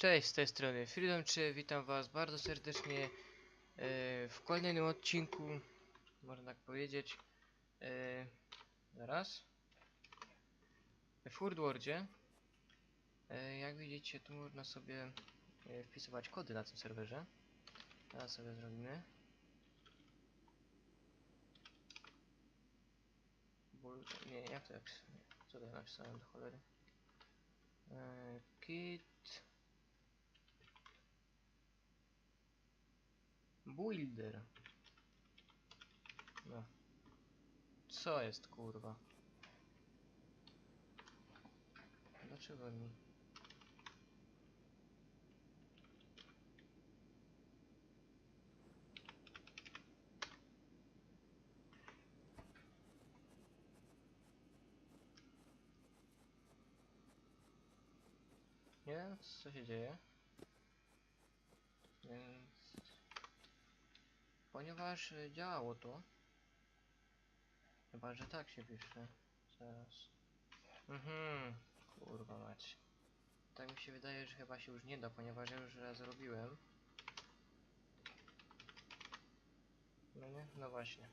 Cześć, z tej strony Freedom 3, witam was bardzo serdecznie e, w kolejnym odcinku, można tak powiedzieć, e, zaraz, w Hurdwordzie. E, jak widzicie, tu można sobie wpisywać kody na tym serwerze. Teraz sobie zrobimy. Bul nie, jak to jak, co to napisałem do cholery? Kit Builder. No. Co jest kurwa? Dlaczego mi? Nie? Co się dzieje? Więc... Ponieważ y, działało to. Chyba, że tak się pisze. Zaraz. Mhm. Kurwa mać. Tak mi się wydaje, że chyba się już nie da, ponieważ ja już raz robiłem. No nie? No właśnie.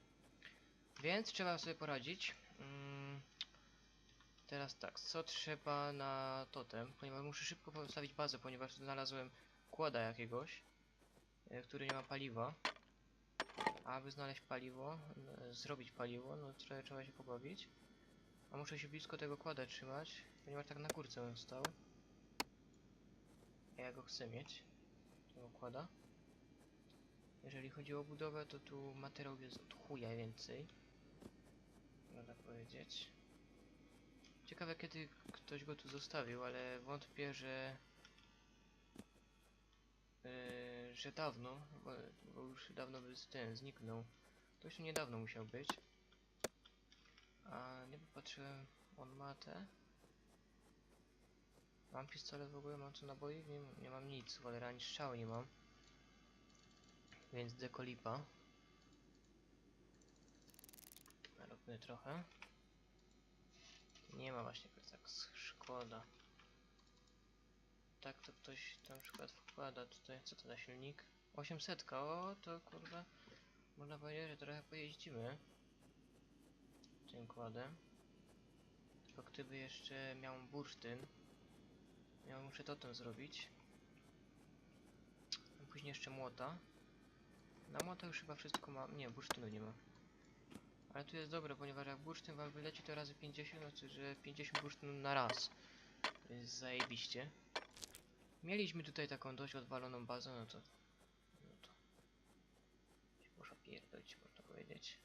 Więc trzeba sobie poradzić. Mm. Teraz tak, co trzeba na totem? Ponieważ muszę szybko postawić bazę, ponieważ znalazłem kłada jakiegoś, e, który nie ma paliwa. Aby znaleźć paliwo, n- zrobić paliwo, no trochę trzeba się pobawić. A muszę się blisko tego kłada trzymać, ponieważ tak na górce on stał. A ja go chcę mieć, tego kłada. Jeżeli chodzi o budowę, to tu materiał jest od chuja więcej. Można powiedzieć. Ciekawe kiedy ktoś go tu zostawił, ale wątpię, że... Yy, że dawno, bo, bo już dawno by ten zniknął. To już niedawno musiał być. A nie popatrzyłem, on ma te. Mam pistolet w ogóle, mam tu naboi? Nie, nie mam nic, cholera, ani strzały nie mam. Więc dekolipa. Robimy trochę. Nie ma właśnie tak szkoda. Tak to ktoś na przykład wkłada tutaj, co to za silnik? 800, o to kurwa. Można powiedzieć, że trochę pojeździmy. Tym kładem. Tylko gdyby jeszcze miał bursztyn. Ja muszę to ten zrobić. A Później jeszcze młota. Na młota już chyba wszystko mam. Nie, bursztynu nie ma. Ale tu jest dobre, ponieważ jak bursztyn wam wyleci to razy 50, no to że 50 bursztynów na raz. To jest zajebiście. Mieliśmy tutaj taką dość odwaloną bazę, no to... No to... Się muszę pierdolić, można powiedzieć.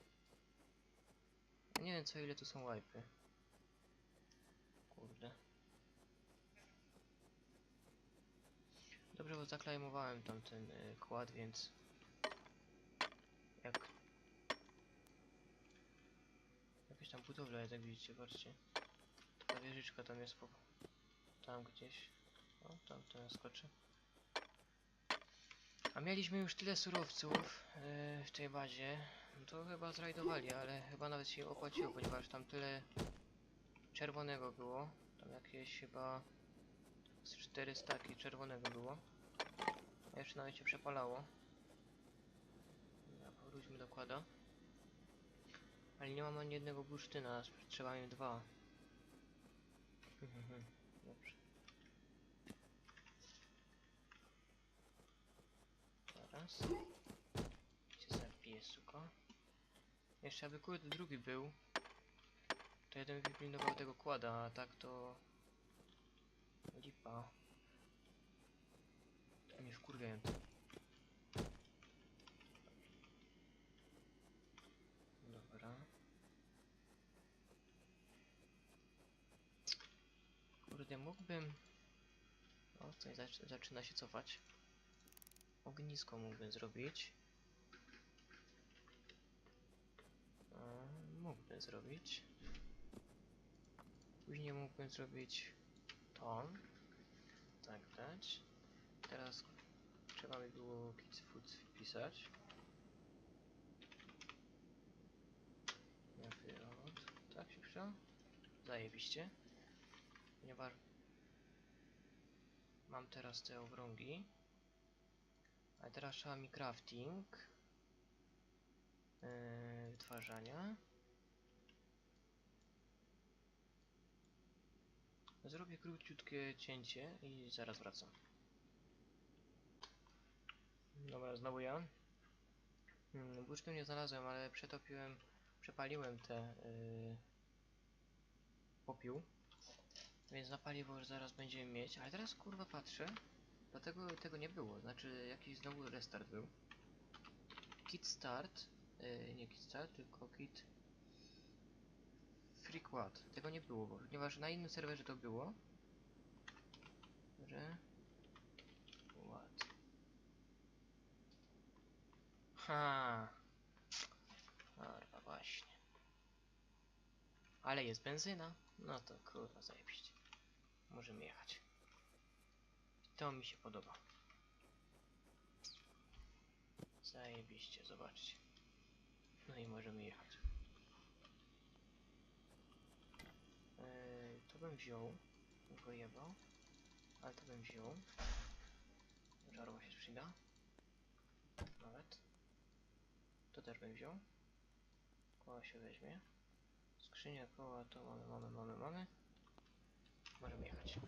Ja nie wiem co ile tu są łajpy. Kurde. Dobrze, bo zaklejmowałem tam ten y, kład, więc... Jak... Jakaś tam budowla jak widzicie, patrzcie. Ta wieżyczka tam jest po... Tam gdzieś. O, tam to skoczy. A mieliśmy już tyle surowców yy, w tej bazie. No to chyba zrajdowali, ale chyba nawet się opłaciło, ponieważ tam tyle czerwonego było. Tam jakieś chyba z 4 staki czerwonego było. A jeszcze nawet się przepalało. Dobra, powróćmy do kłada. Ale nie mam ani jednego bursztyna, trzeba mieć dwa. Dobrze. Teraz. Się zabije, suko. Jeszcze aby kurde drugi był. To jeden wypilnował tego kłada, a tak to... Lipa. To mnie wkurwiają. Dobra. Kurde, mógłbym... O, tutaj zac zaczyna się cofać. Ognisko mógłbym zrobić. E, mógłbym zrobić. Później mógłbym zrobić to. Tak dać. Teraz trzeba by było kids food wpisać. Tak się przyda? Zajebiście. Ponieważ Mam teraz te obrągi. A teraz trzeba mi crafting. Yy, wytwarzania. Zrobię króciutkie cięcie i zaraz wracam. Dobra, znowu ja. Hmm, nie znalazłem, ale przetopiłem, przepaliłem te yy, popiół. Więc na paliwo już zaraz będziemy mieć, ale teraz kurwa patrzę, dlatego tego nie było, znaczy jakiś znowu restart był. Kit start, yy, nie kit start, tylko kit FreeQuad. Tego nie było, ponieważ na innym serwerze to było. Że... What? Ha. Kurwa, właśnie. Ale jest benzyna. No to kurwa, zajebiście. Możemy jechać. To mi się podoba. Zajebiście, zobaczcie. No i możemy jechać. Yy, to bym wziął. Go jebał. Ale to bym wziął. Żarło się przyda. Nawet. To też bym wziął. Koła się weźmie. Skrzynia koła to mamy, mamy, mamy, mamy. Możemy jechać.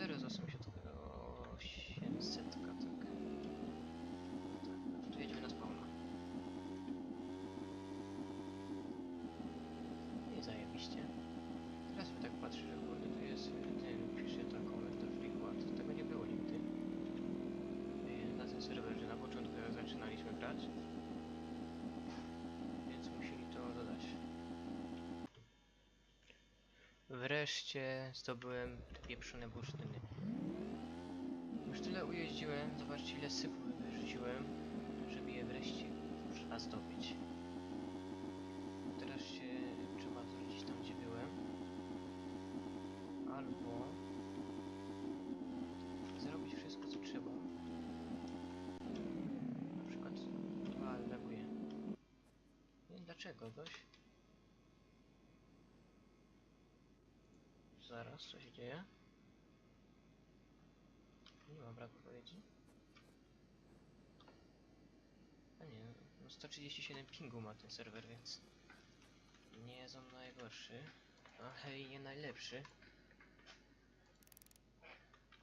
Bateria z 800, o 800 tak. tak. Tu jedziemy na spawna. I zajebiście. Teraz sobie tak patrzę, że kurde tu jest y, ten, pisze ta konektor FreeQuad. Tego nie było nigdy. Y, Na tym serwerze na początku jak zaczynaliśmy grać. Więc musieli to dodać. Wreszcie zdobyłem te pieprzone bursztyny. Już tyle ujeździłem, zobaczcie ile syfu wyrzuciłem, żeby je wreszcie kurwa zdobyć. Teraz się trzeba zwrócić tam gdzie byłem. Albo zrobić wszystko co trzeba. Na przykład, a laguje. Nie wiem dlaczego goś. Co się dzieje? Nie ma braku odpowiedzi. A nie, no 137 pingu ma ten serwer, więc nie jest on najgorszy, ale i nie najlepszy.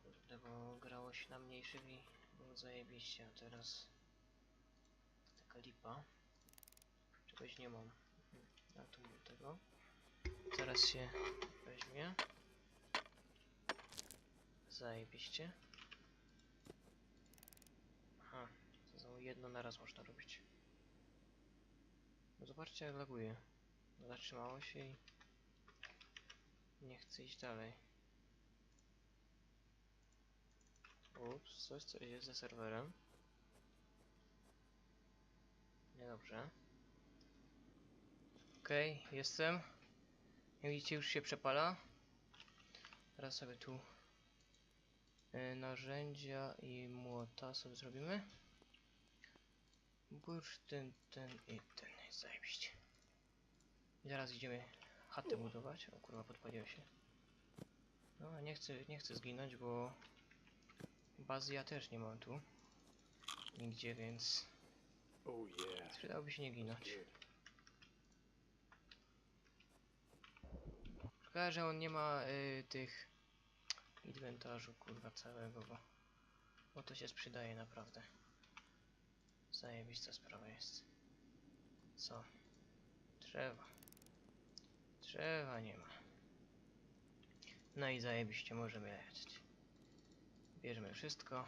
Kurde, bo grało się na mniejszym i było zajebiście, a teraz taka lipa. Czegoś nie mam. A tu mam tego. Zaraz się weźmie. Zajebiście. Aha, to znowu jedno na raz można robić. No zobaczcie jak laguje. Zatrzymało się i nie chce iść dalej. Ups, coś co jest ze serwerem. Niedobrze. Okej, jestem. Jak widzicie już się przepala. Teraz sobie tu narzędzia i młota sobie zrobimy. Bursztyn, ten i ten. Zajebiście. I zaraz idziemy chatę budować. O kurwa, podpaliłem się. No, nie chcę, nie chcę zginąć, bo bazy ja też nie mam tu. Nigdzie, więc Oh przydałoby się nie ginąć. Szkoda, że on nie ma y, tych inwentarzu, kurwa, całego, bo, bo to się sprzedaje naprawdę. Zajebista sprawa jest. Co? Drzewa. Drzewa nie ma. No i zajebiście, możemy lecieć. Bierzemy wszystko.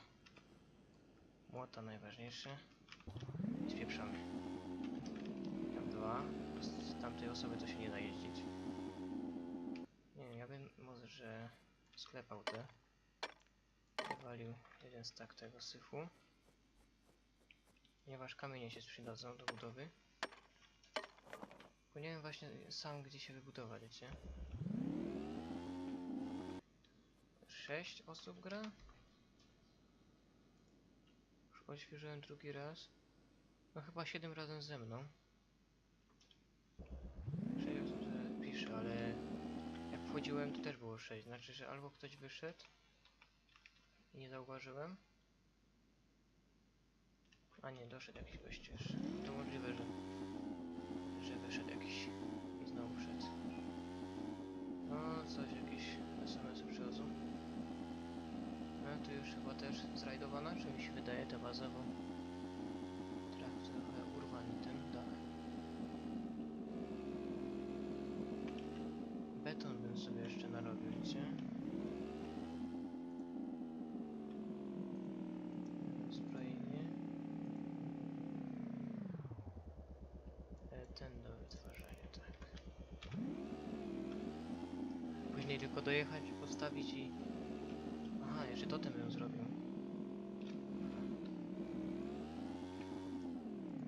Młota najważniejsze. I spieprzamy. Tam dwa. Z tamtej osoby to się nie da jeździć. Nie wiem, ja bym może sklepał te. Wywalił jeden stak tego syfu. Ponieważ kamienie się przydadzą do budowy. Bo nie wiem właśnie sam gdzie się wybudować, wiecie? Sześć osób gra? Już odświeżyłem drugi raz. No chyba 7 razem ze mną. Sześć osób że pisze, ale wchodziłem, to też było 6. Znaczy, że albo ktoś wyszedł i nie zauważyłem. A nie, doszedł jakiś gość jeszcze. To możliwe, że, że wyszedł jakiś i znowu wszedł. No, coś, jakieś SMS-y przychodzą. No, tu już chyba też zrajdowana, czy mi się wydaje ta baza, bo trochę, trochę urwany ten dach. Beton bym sobie jeszcze narobił, wiecie? Zbrojenie. Ten do wytwarzania, tak. Później tylko dojechać, postawić i... Aha, jeszcze totem bym zrobił.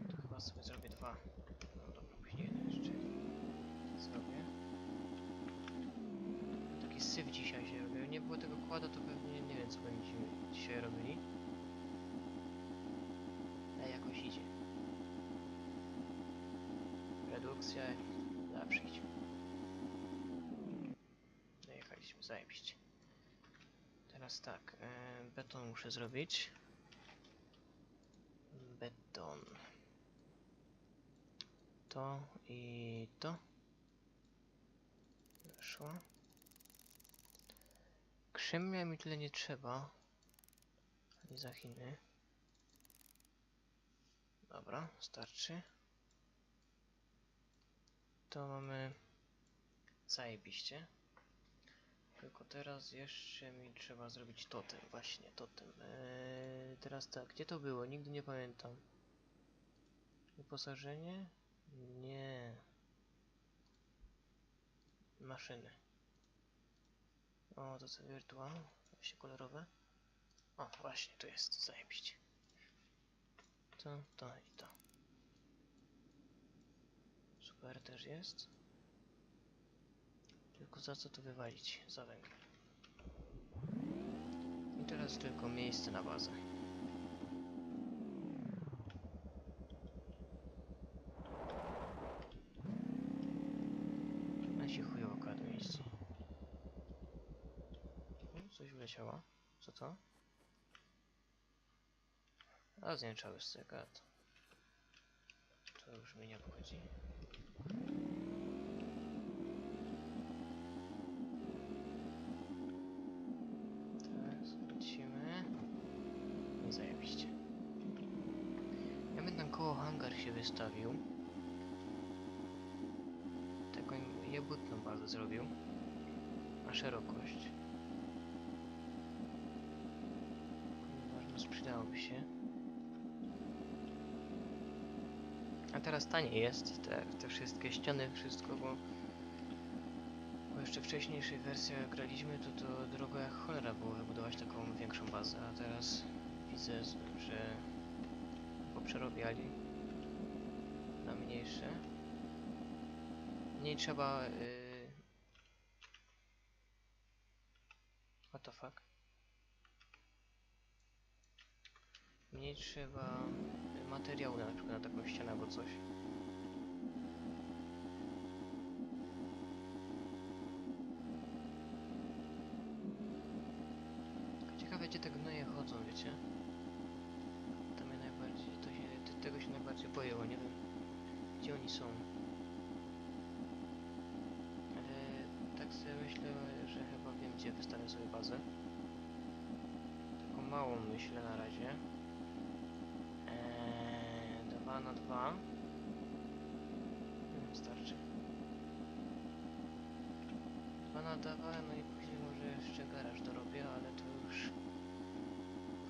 To chyba sobie zrobię dwa. No dobra, później jeden jeszcze zrobię. Taki syf dzisiaj się robił. Nie było tego kłada, to pewnie nie wiem co będziemy dzisiaj robili. Ale jakoś idzie. Redukcja zawsze idzie. Dojechaliśmy, zajebiście. Teraz tak, e, beton muszę zrobić. Beton. To i to. Weszło. Krzemia mi tyle nie trzeba. Ani za Chiny. Dobra, starczy. To mamy zajebiście. Tylko teraz jeszcze mi trzeba zrobić totem, właśnie totem. Eee, teraz tak, gdzie to było? Nigdy nie pamiętam. Wyposażenie? Nie. Maszyny. O, to co wirtual? Właśnie kolorowe. O, właśnie, tu jest, zajebiście. To, to i to. Super też jest. Tylko za co to wywalić? Za węgiel. I teraz tylko miejsce na bazę. A się chujowo kładł. O, Coś wleciało. Co to? A znieczały z. To już mnie nie obchodzi. Teraz wrócimy. I zajebiście. Ja bym tam koło hangar się wystawił. Taką jebutną bazę zrobił. Na szerokość. Ponieważ no sprzedałoby się. A teraz taniej jest te, te wszystkie ściany, wszystko, bo bo jeszcze wcześniejszej wersji jak graliśmy, to to drogo jak cholera było wybudować taką większą bazę, a teraz widzę, że poprzerobiali na mniejsze. Mniej trzeba... Yy... What the fuck? Mniej trzeba y, materiału na przykład na taką ścianę albo coś. Małą myślę na razie. Eee, 2 na 2 Starczy. 2 na 2, no i później może jeszcze garaż dorobię, ale to już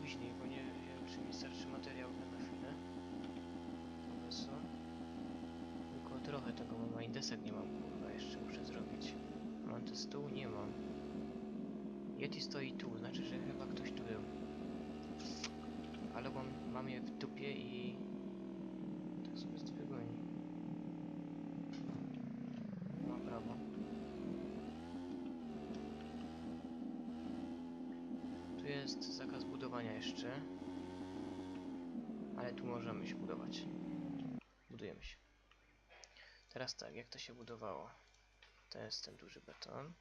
później, bo nie wiem czy mi starczy materiału na chwilę. Pomysł. Tylko trochę tego mam, a nie mam, kurwa, jeszcze muszę zrobić. Mam ten stół? Nie mam. Yeti stoi tu, znaczy, że chyba ktoś tu. Ale mam, mam je w dupie i... Tak sobie z wygoni. Ma prawo. Tu jest zakaz budowania jeszcze. Ale tu możemy się budować. Budujemy się. Teraz tak, jak to się budowało? To jest ten duży beton.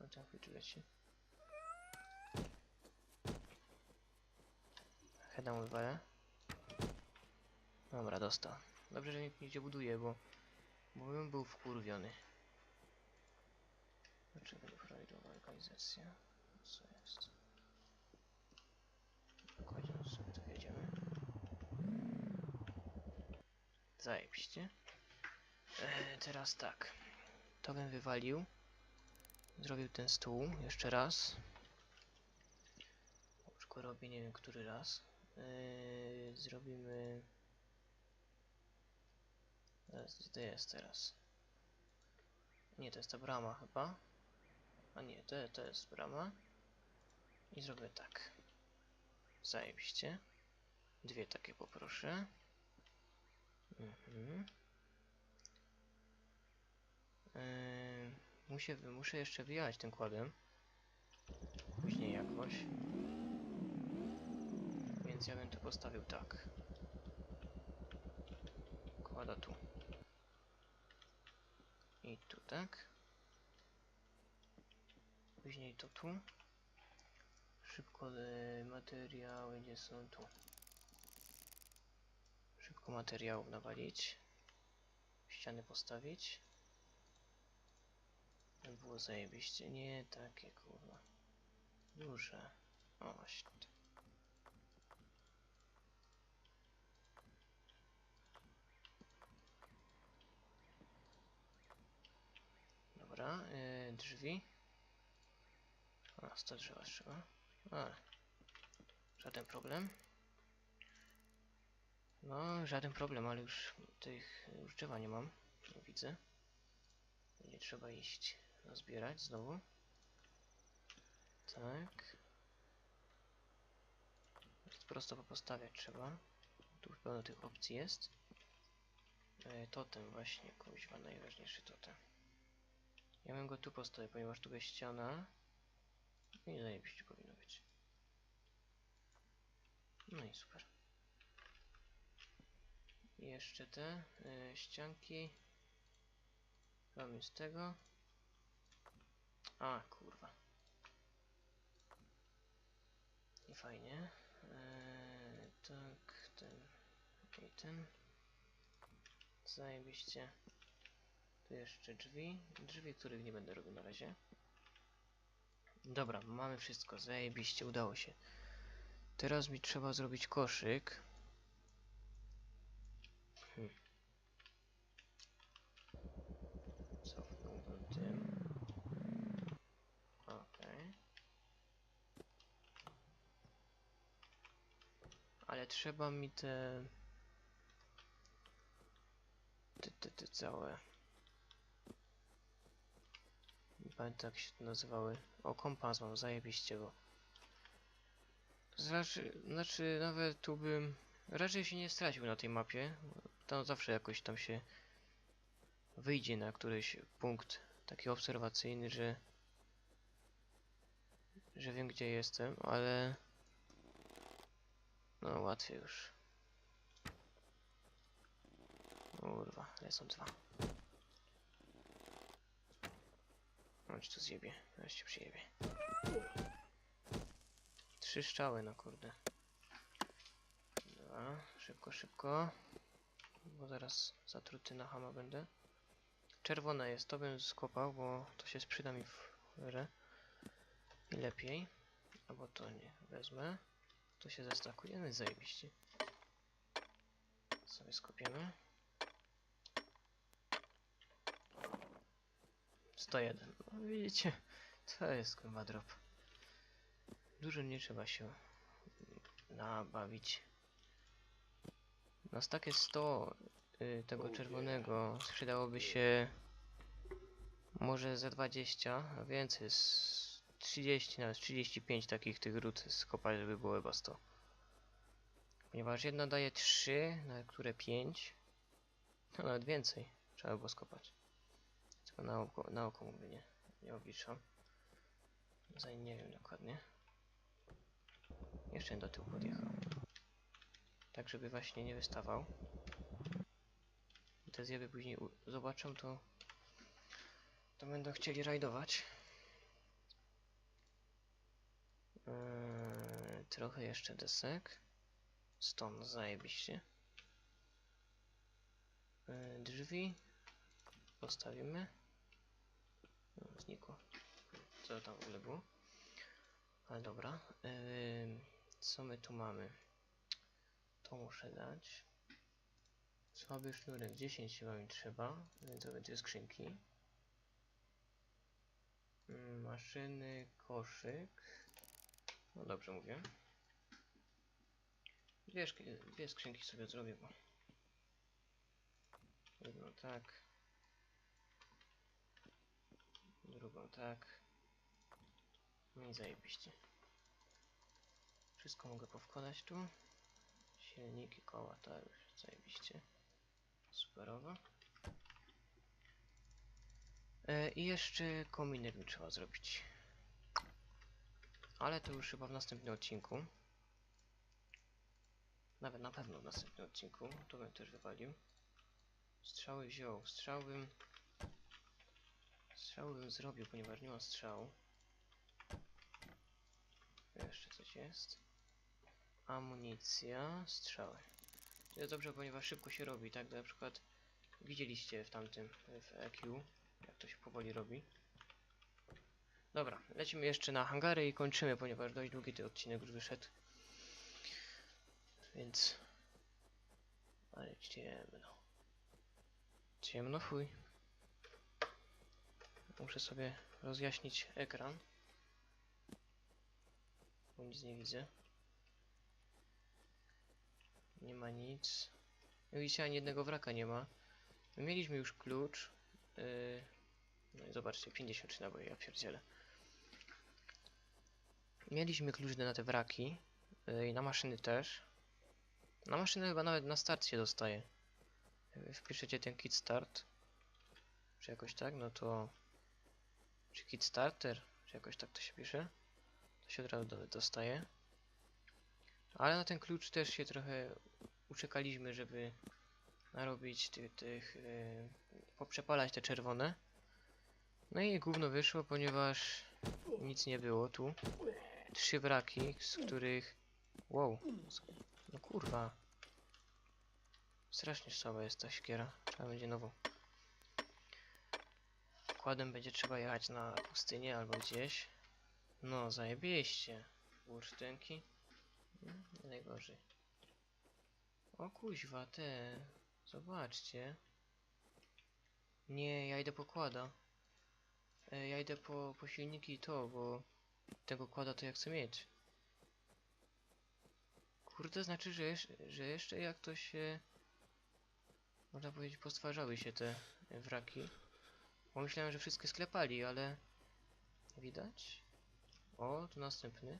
No ten chwyt Heada mu wywalę. Dobra, dostał. Dobrze, że nikt nigdzie buduje, bo... Bo bym był wkurwiony. Dlaczego frajdowa organizacja? Co jest? Kładziemy sobie, to jedziemy. Zajebiście. E, teraz tak. To bym wywalił. Zrobił ten stół jeszcze raz. Już go robię, nie wiem który raz. Yy, zrobimy... Teraz, gdzie to jest teraz? Nie, to jest ta brama chyba. A nie, to, to jest brama. I zrobię tak. Zajebiście. Dwie takie poproszę. Mhm. Yy, muszę, muszę jeszcze wyjechać tym kładem. Później jakoś. Więc ja bym to postawił tak. Kłada tu. I tu tak. Później to tu. Szybko e, materiały, gdzie są tu. Szybko materiałów nawalić. Ściany postawić. To było zajebiście. Nie takie kurwa. Duże. O właśnie. tak. Dobra, yy, drzwi. A, 100 drzewa trzeba. Ale. Żaden problem. No, żaden problem, ale już tych już drzewa nie mam. Nie widzę. Będzie trzeba iść zbierać znowu. Tak. Prosto popostawiać trzeba. Tu pełno tych opcji jest. E, totem właśnie, kuźwa, najważniejszy totem. Ja bym go tu postawił, ponieważ tu jest ściana. I zajebiście powinno być. No i super. I jeszcze te y, ścianki. Mamy z tego. A, kurwa. Nie fajnie. Eee, tak, ten i ten. Zajebiście. Tu jeszcze drzwi. Drzwi, których nie będę robił na razie. Dobra, mamy wszystko. Zajebiście, udało się. Teraz mi trzeba zrobić koszyk. Hmm. Cofnąłbym tym. Okej. Ale trzeba mi te... Te, te, te całe... Nie pamiętam jak się to nazywały. O, kompas mam, zajebiście go. Znaczy, znaczy nawet tu bym raczej się nie stracił na tej mapie. Tam zawsze jakoś tam się wyjdzie na któryś punkt taki obserwacyjny, że że wiem gdzie jestem, ale no łatwiej już. Kurwa, ale są dwa. On ci tu zjebie, teraz cię przyjebie. Trzy strzały, no kurde. Dobra, szybko, szybko. Bo zaraz zatruty na hama będę. Czerwona jest, to bym skopał, bo to się sprzyda mi w cholerę. I lepiej. Albo to nie, wezmę. To się zestakuje, no zajebiście. Sobie skopiemy. 101. No widzicie, to jest kurwa drop. Dużo nie trzeba się nabawić. Nas takie 100 y, tego Oh, czerwonego sprzedałoby się może za 20, a więcej z 30, nawet 35 takich tych ród skopać, żeby było chyba 100. Ponieważ jedna daje 3, na które 5, no nawet więcej trzeba było skopać. Tylko na oko, na oko mówię, nie, nie obliczam. Za nie wiem dokładnie. Jeszcze do tyłu podjechał. Tak, żeby właśnie nie wystawał. Te zjeby później zobaczą, to to będą chcieli rajdować. Yy, trochę jeszcze desek. Stąd zajebiście. Yy, drzwi postawimy. Znikło. Co tam w ogóle było? Ale dobra. Yy, co my tu mamy? To muszę dać. Słaby sznurek, 10 chyba mi trzeba, więc to będzie skrzynki. Mm, Maszyny, koszyk. No dobrze mówię. Dwie, dwie skrzynki sobie zrobię, bo... Jedną tak. Drugą tak. No i zajebiście. Wszystko mogę powkładać tu. Silniki, koła, tak już zajebiście. Superowo. E, I jeszcze kominek mi trzeba zrobić. Ale to już chyba w następnym odcinku. Nawet na pewno w następnym odcinku. To bym też wywalił. Strzały wziął. Strzał bym... Zrobił, ponieważ nie ma strzału. Jeszcze coś jest. Amunicja, strzały. To jest dobrze, ponieważ szybko się robi, tak? Na przykład widzieliście w tamtym, w EQ, jak to się powoli robi. Dobra, lecimy jeszcze na hangary i kończymy, ponieważ dość długi ten odcinek już wyszedł. Więc... Ale ciemno. Ciemno chuj. Muszę sobie rozjaśnić ekran. Bo nic nie widzę. Nie ma nic. No widzicie, ani jednego wraka nie ma. My mieliśmy już klucz. Yy... No i zobaczcie, 53 naboje, ja pierdzielę. Mieliśmy klucz na te wraki. Yy, I na maszyny też. Na maszynę chyba nawet na start się dostaje. Jak wpiszecie ten kit start. Czy jakoś tak, no to... Czy kit starter? Czy jakoś tak to się pisze? To się od razu do- dostaje. Ale na ten klucz też się trochę uczekaliśmy, żeby narobić tych, tych yy, poprzepalać te czerwone. No i gówno wyszło, ponieważ nic nie było tu. Trzy wraki, z których... Wow. No kurwa. Strasznie słaba jest ta siekiera. Trzeba będzie nową. Kładem będzie trzeba jechać na pustynię albo gdzieś. No, zajebiście. Bursztynki. Mm, Nie najgorzej. O kuźwa, te. Zobaczcie. Nie, ja idę po kłada. E, ja idę po, po silniki i to, bo tego kłada to ja chcę mieć. Kurde, znaczy, że, że jeszcze jak to się... Można powiedzieć, postwarzały się te wraki. Bo myślałem, że wszystkie sklepali, ale... Widać? O, tu następny.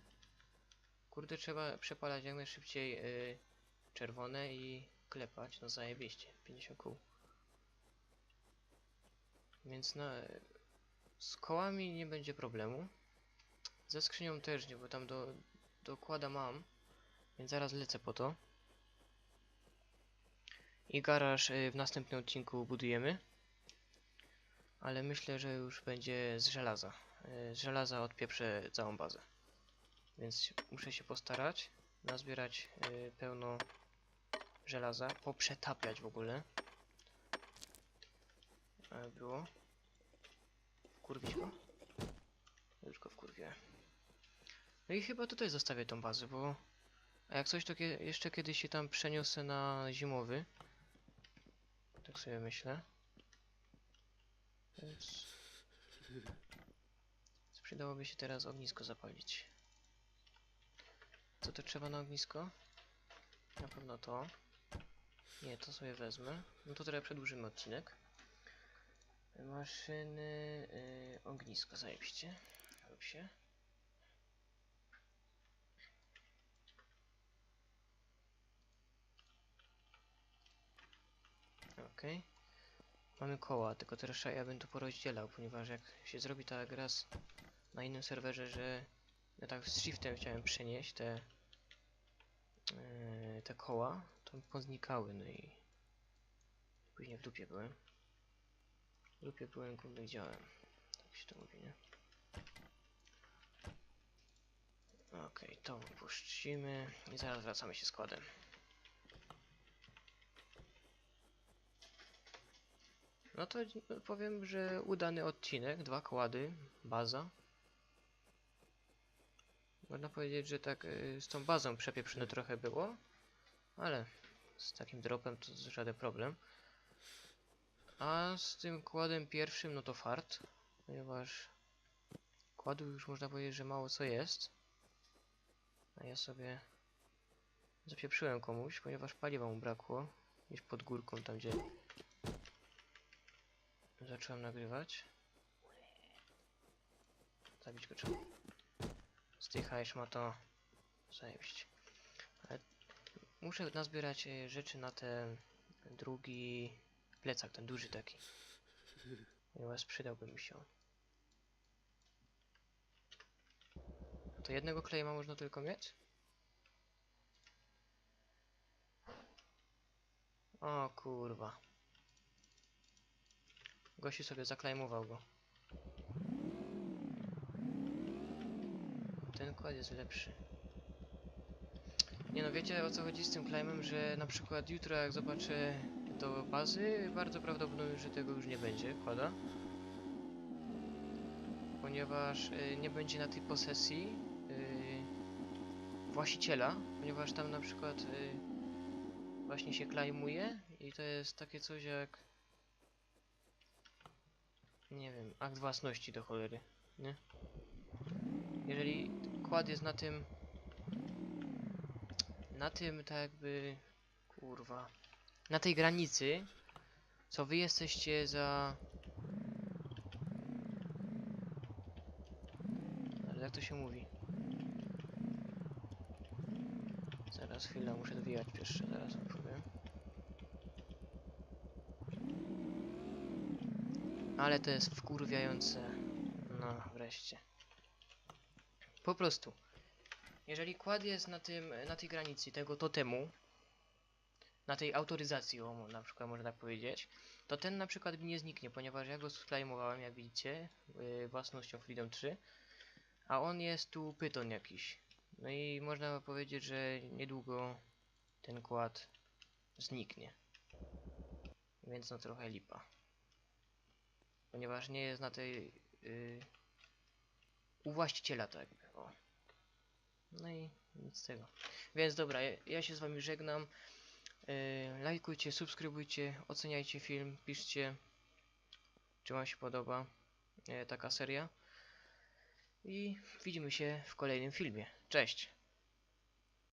Kurde, trzeba przepalać jak najszybciej y, czerwone i klepać. No zajebiście, 50 kół. Więc na, z kołami nie będzie problemu. Ze skrzynią też nie, bo tam do, dokłada mam. Więc zaraz lecę po to. I garaż y, w następnym odcinku budujemy. Ale myślę, że już będzie z żelaza. Y, z żelaza odpieprzę całą bazę. Więc muszę się postarać, nazbierać y, pełno żelaza, poprzetapiać w ogóle. E, było. Wkurwić go? Już go wkurwiłem. No i chyba tutaj zostawię tą bazę, bo... A jak coś, to jeszcze kiedyś się tam przeniosę na zimowy. Tak sobie myślę. Więc... Przydałoby się teraz ognisko zapalić. Co to trzeba na ognisko? Na pewno to. Nie, to sobie wezmę. No to teraz przedłużymy odcinek. Maszyny, yy, ognisko, zajebiście. Rób się. Okej. Mamy koła, tylko teraz ja bym to porozdzielał, ponieważ jak się zrobi ta gra z, na innym serwerze, że ja tak z shiftem chciałem przenieść te yy, te koła, to poznikały, no i później w dupie byłem. W dupie byłem, kurde, działałem. Tak się to mówi, nie? Okej, to opuścimy i zaraz wracamy się z kładem. No to powiem, że udany odcinek, dwa kłady, baza. Można powiedzieć, że tak y, z tą bazą przepieprzone trochę było, ale z takim dropem to żaden problem. A z tym kładem pierwszym, no to fart, ponieważ kładu już można powiedzieć, że mało co jest. A ja sobie zapieprzyłem komuś, ponieważ paliwa mu brakło. Gdzieś pod górką, tam gdzie zacząłem nagrywać. Zabić go trzeba. Zdychajesz ma to zajebiście. Ale muszę nazbierać e, rzeczy na ten drugi plecak, ten duży taki. Ponieważ przydałby mi się. To jednego klejma można tylko mieć? O kurwa. Gości sobie zaklejmował go. Ten kład jest lepszy. Nie no, wiecie o co chodzi z tym claimem, że na przykład jutro jak zobaczę do bazy, bardzo prawdopodobne, że tego już nie będzie kłada. Ponieważ y, nie będzie na tej posesji y, właściciela, ponieważ tam na przykład y, właśnie się klejmuje i to jest takie coś jak nie wiem, akt własności do cholery, nie? Jeżeli kład jest na tym na tym tak jakby kurwa na tej granicy co wy jesteście za ale jak to się mówi zaraz chwilę muszę dowijać jeszcze zaraz powiem ale to jest wkurwiające no wreszcie po prostu jeżeli kład jest na tym, na tej granicy tego totemu, na tej autoryzacji, o, na przykład można tak powiedzieć, to ten na przykład mi nie zniknie, ponieważ ja go sklejmowałem, jak widzicie, yy, własnością Freedom 3, a on jest tu pyton jakiś. No i można powiedzieć, że niedługo ten kład zniknie. Więc no trochę lipa. Ponieważ nie jest na tej... Yy, u właściciela tak jakby, o. No i nic z tego. Więc dobra, ja, ja się z wami żegnam. Yy, lajkujcie, subskrybujcie, oceniajcie film, piszcie, czy wam się podoba yy, taka seria. I widzimy się w kolejnym filmie. Cześć!